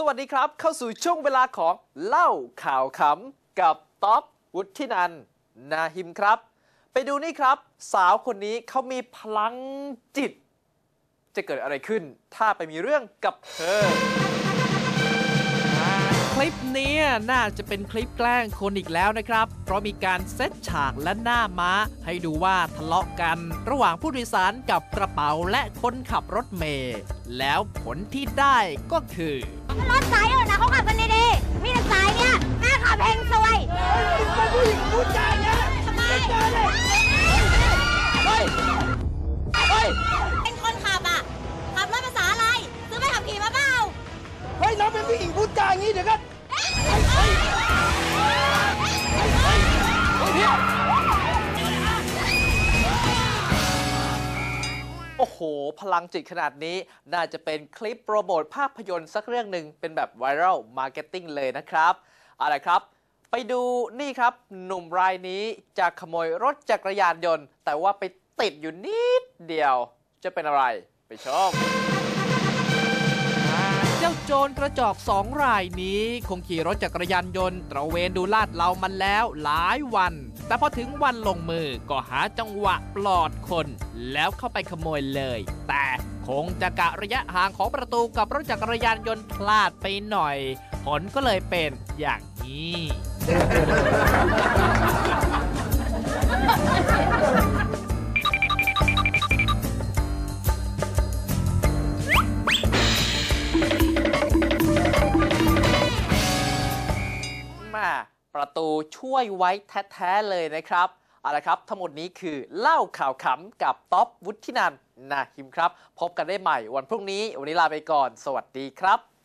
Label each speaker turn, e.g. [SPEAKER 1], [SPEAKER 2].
[SPEAKER 1] สวัสดีครับ เข้าสู่ช่วงเวลาของเล่าข่าวขำกับต๊อบวุฒินันนาหิมครับ ไปดูนี่ครับ สาวคนนี้เขามีพลังจิต จะเกิดอะไรขึ้น ถ้าไปมีเรื่องกับเธอ
[SPEAKER 2] คลิปนี้น่าจะเป็นคลิปแกล้งคนอีกแล้วนะครับ เพราะมีการเซตฉากและหน้าม้า ให้ดูว่าทะเลาะกัน ระหว่างผู้โดยสารกับกระเป๋าและคนขับรถเมล์แล้วผลที่ได้ก็คือ
[SPEAKER 3] รถสายอื่นนะเขาขับกันดีๆมีแต่สายเนี่ยแม่ขับเพลงสวยเป็นผู้หญิงผู้ชายเนี่ยทำไมเฮ้ยเฮ้ยเป็นคนขับอะขับรถภาษาอะไร ซื้อไปขับขี่มาเปล่า
[SPEAKER 4] เฮ้ยน้องเป็นผู้หญิงผู้ชายงนี้เดี๋ยวก็
[SPEAKER 1] โพลังจิตขนาดนี้ น่าจะเป็นคลิปโปรโมทภาพยนตร์สักเรื่องหนึ่งเป็นแบบไวรัลมาร์เก็ตติ้งเลยนะครับอะไรครับ ไปดูนี่ครับ หนุ่มรายนี้จะขโมยรถจักรยานยนต์ แต่ว่าไปติดอยู่นิดเดียว จะเป็นอะไร ไปชม
[SPEAKER 2] จ้าโจรกระจอกสองรายนี้ คงขี่รถจักรยานยนต์ตระเวนดูลาดเรามันแล้วหลายวัน แต่พอถึงวันลงมือก็หาจังหวะปลอดคน แล้วเข้าไปขโมยเลย แต่คงจะกะระยะห่างของประตูกับรถจักรยานยนต์พลาดไปหน่อย ผลก็เลยเป็นอย่างนี้
[SPEAKER 1] ประตูช่วยไว้แท้ๆเลยนะครับเอาละครับ ทั้งหมดนี้คือเล่าข่าวขำกับท็อปวุฒินันท์นาหิมครับ พบกันได้ใหม่วันพรุ่งนี้ วันนี้ลาไปก่อน สวัสดีครับ